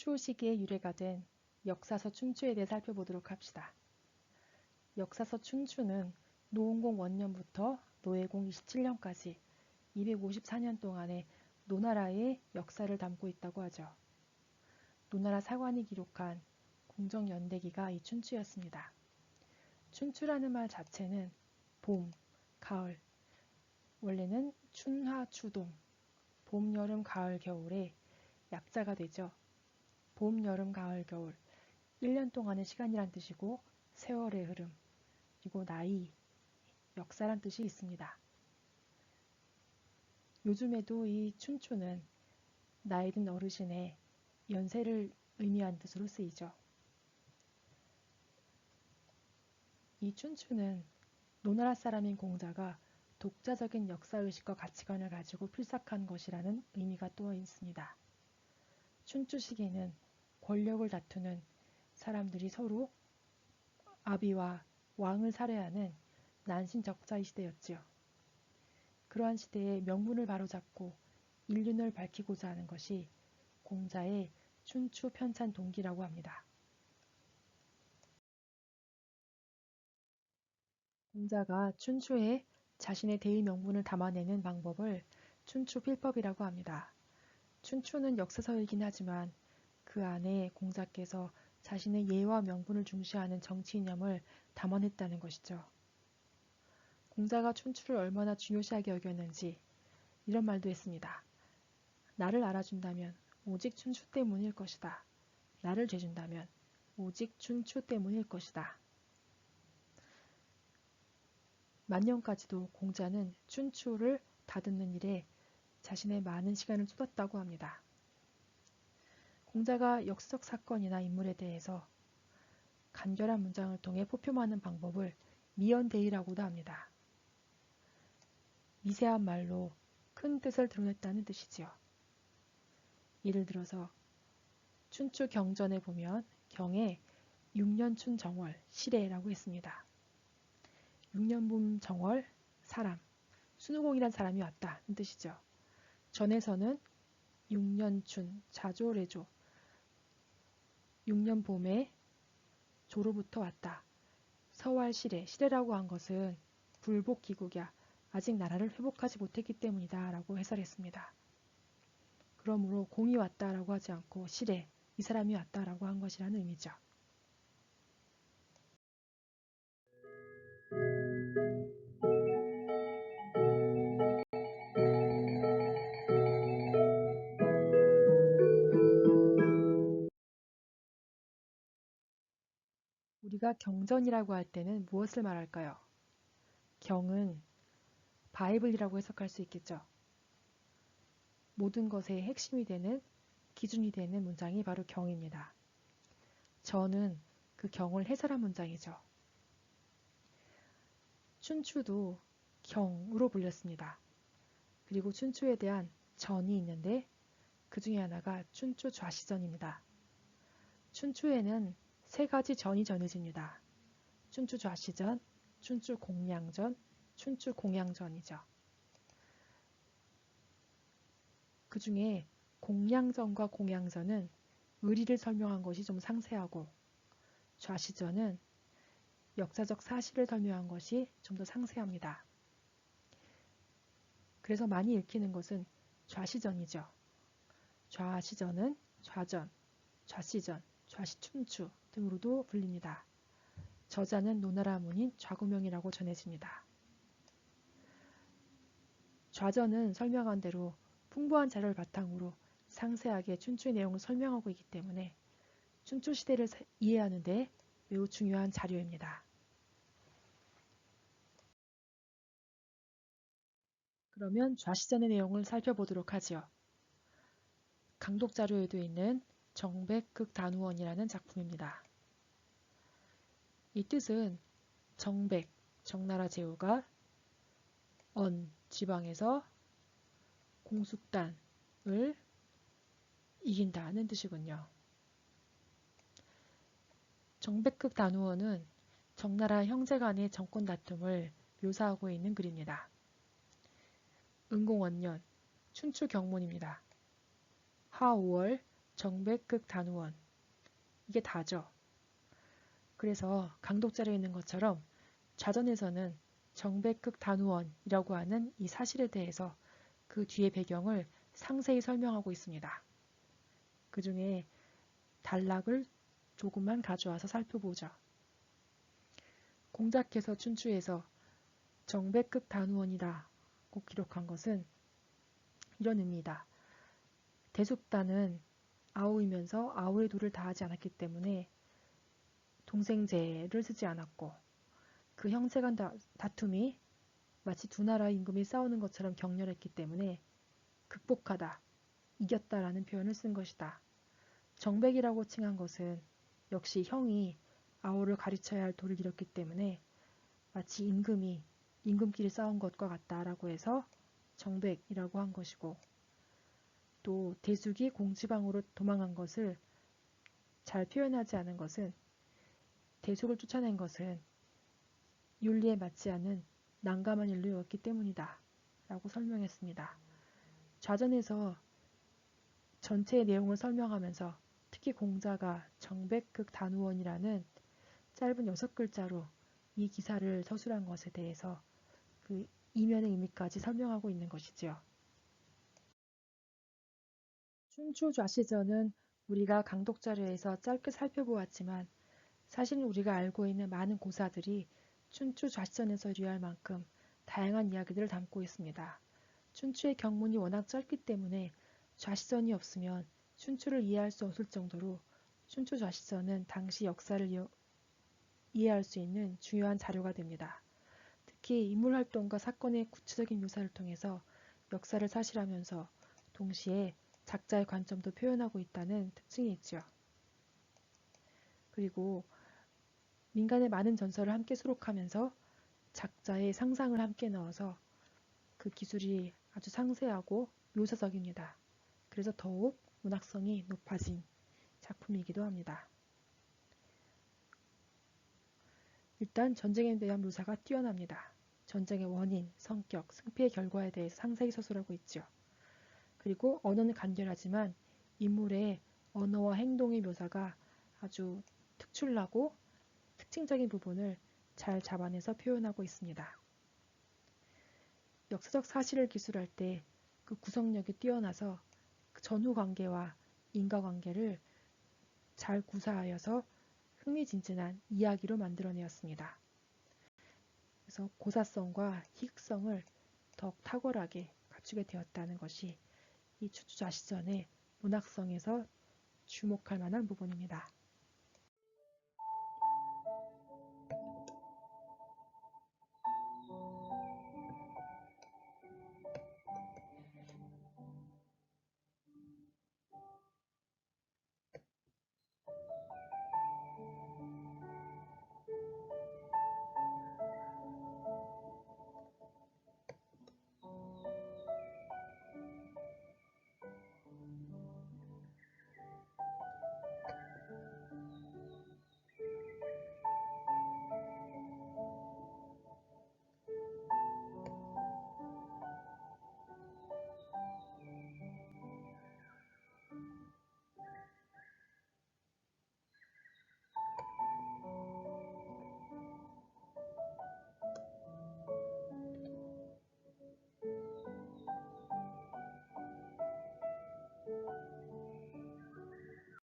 춘추 시기의 유래가 된 역사서 춘추에 대해 살펴보도록 합시다. 역사서 춘추는 노원공 원년부터 노예공 27년까지 254년 동안의 노나라의 역사를 담고 있다고 하죠. 노나라 사관이 기록한 공정연대기가 이 춘추였습니다. 춘추라는 말 자체는 봄, 가을, 원래는 춘하, 추동, 봄, 여름, 가을, 겨울에 약자가 되죠. 봄, 여름, 가을, 겨울 1년 동안의 시간이란 뜻이고 세월의 흐름 그리고 나이, 역사란 뜻이 있습니다. 요즘에도 이 춘추는 나이 든 어르신의 연세를 의미한 뜻으로 쓰이죠. 이 춘추는 노나라 사람인 공자가 독자적인 역사의식과 가치관을 가지고 필삭한 것이라는 의미가 또 있습니다. 춘추 시기는 권력을 다투는 사람들이 서로 아비와 왕을 살해하는 난신적자의 시대였지요. 그러한 시대에 명분을 바로잡고 인륜을 밝히고자 하는 것이 공자의 춘추 편찬 동기라고 합니다. 공자가 춘추에 자신의 대의 명분을 담아내는 방법을 춘추 필법이라고 합니다. 춘추는 역사서이긴 하지만 그 안에 공자께서 자신의 예와 명분을 중시하는 정치 이념을 담아냈다는 것이죠. 공자가 춘추를 얼마나 중요시하게 여겼는지 이런 말도 했습니다. 나를 알아준다면 오직 춘추 때문일 것이다. 나를 죄준다면 오직 춘추 때문일 것이다. 만년까지도 공자는 춘추를 다듬는 일에 자신의 많은 시간을 쏟았다고 합니다. 공자가 역사적 사건이나 인물에 대해서 간결한 문장을 통해 포표하는 방법을 미연대의라고도 합니다. 미세한 말로 큰 뜻을 드러냈다는 뜻이지요. 예를 들어서 춘추 경전에 보면 경에 6년 춘 정월 시래라고 했습니다. 6년 봄 정월 사람 순우공이란 사람이 왔다는 뜻이죠. 전에서는 6년 춘 자조래조 6년 봄에 조로부터 왔다. 서왈 시래, 시래라고 한 것은 불복 기국이야. 아직 나라를 회복하지 못했기 때문이다. 라고 해설했습니다. 그러므로 공이 왔다라고 하지 않고 시래, 이 사람이 왔다라고 한 것이라는 의미죠. 우리가 경전이라고 할 때는 무엇을 말할까요? 경은 바이블이라고 해석할 수 있겠죠. 모든 것의 핵심이 되는 기준이 되는 문장이 바로 경입니다. 저는 그 경을 해설한 문장이죠. 춘추도 경으로 불렸습니다. 그리고 춘추에 대한 전이 있는데 그 중에 하나가 춘추 좌시전입니다. 춘추에는 세 가지 전이 전해집니다. 춘추 좌시전, 춘추 공양전, 춘추 공양전이죠. 그 중에 공양전과 공양전은 의리를 설명한 것이 좀 상세하고 좌시전은 역사적 사실을 설명한 것이 좀 더 상세합니다. 그래서 많이 읽히는 것은 좌시전이죠. 좌시전은 좌전, 좌시전, 좌시춘추 등으로도 불립니다. 저자는 노나라 문인 좌구명이라고 전해집니다. 좌전은 설명한 대로 풍부한 자료를 바탕으로 상세하게 춘추의 내용을 설명하고 있기 때문에 춘추 시대를 이해하는 데 매우 중요한 자료입니다. 그러면 좌시전의 내용을 살펴보도록 하지요. 강독 자료에도 있는 정백극 단우원이라는 작품입니다. 이 뜻은 정백, 정나라 제후가 언, 지방에서 공숙단을 이긴다는 뜻이군요. 정백극 단우원은 정나라 형제 간의 정권 다툼을 묘사하고 있는 글입니다. 은공원년 춘추 경문입니다. 하 5월 정백극 단우원 이게 다죠. 그래서 강독자리에 있는 것처럼 좌전에서는 정백극 단우원이라고 하는 이 사실에 대해서 그 뒤의 배경을 상세히 설명하고 있습니다. 그 중에 단락을 조금만 가져와서 살펴보죠. 공작해서 춘추에서 정백극 단우원이다 꼭 기록한 것은 이런 의미이다. 대숙단은 아우이면서 아우의 도를 다하지 않았기 때문에 동생제를 쓰지 않았고 그 형제 간 다툼이 마치 두 나라 임금이 싸우는 것처럼 격렬했기 때문에 극복하다, 이겼다라는 표현을 쓴 것이다. 정백이라고 칭한 것은 역시 형이 아우를 가르쳐야 할 도를 잃었기 때문에 마치 임금이 임금끼리 싸운 것과 같다라고 해서 정백이라고 한 것이고 또 대숙이 공지방으로 도망한 것을 잘 표현하지 않은 것은 대숙을 쫓아낸 것은 윤리에 맞지 않은 난감한 인류였기 때문이다. 라고 설명했습니다. 좌전에서 전체의 내용을 설명하면서 특히 공자가 정백극 단우원이라는 짧은 여섯 글자로 이 기사를 서술한 것에 대해서 그 이면의 의미까지 설명하고 있는 것이지요. 춘추 좌시전은 우리가 강독 자료에서 짧게 살펴보았지만 사실 우리가 알고 있는 많은 고사들이 춘추 좌시전에서 유의할 만큼 다양한 이야기들을 담고 있습니다. 춘추의 경문이 워낙 짧기 때문에 좌시전이 없으면 춘추를 이해할 수 없을 정도로 춘추 좌시전은 당시 역사를 이해할 수 있는 중요한 자료가 됩니다. 특히 인물 활동과 사건의 구체적인 묘사를 통해서 역사를 사실하면서 동시에 작자의 관점도 표현하고 있다는 특징이 있죠. 그리고 민간의 많은 전설을 함께 수록하면서 작자의 상상을 함께 넣어서 그 기술이 아주 상세하고 묘사적입니다. 그래서 더욱 문학성이 높아진 작품이기도 합니다. 일단 전쟁에 대한 묘사가 뛰어납니다. 전쟁의 원인, 성격, 승패의 결과에 대해 상세히 서술하고 있죠. 그리고 언어는 간결하지만 인물의 언어와 행동의 묘사가 아주 특출나고 특징적인 부분을 잘 잡아내서 표현하고 있습니다. 역사적 사실을 기술할 때 그 구성력이 뛰어나서 그 전후 관계와 인과관계를 잘 구사하여서 흥미진진한 이야기로 만들어내었습니다. 그래서 고사성과 희극성을 더욱 탁월하게 갖추게 되었다는 것이 이 추주자시전의 문학성에서 주목할 만한 부분입니다.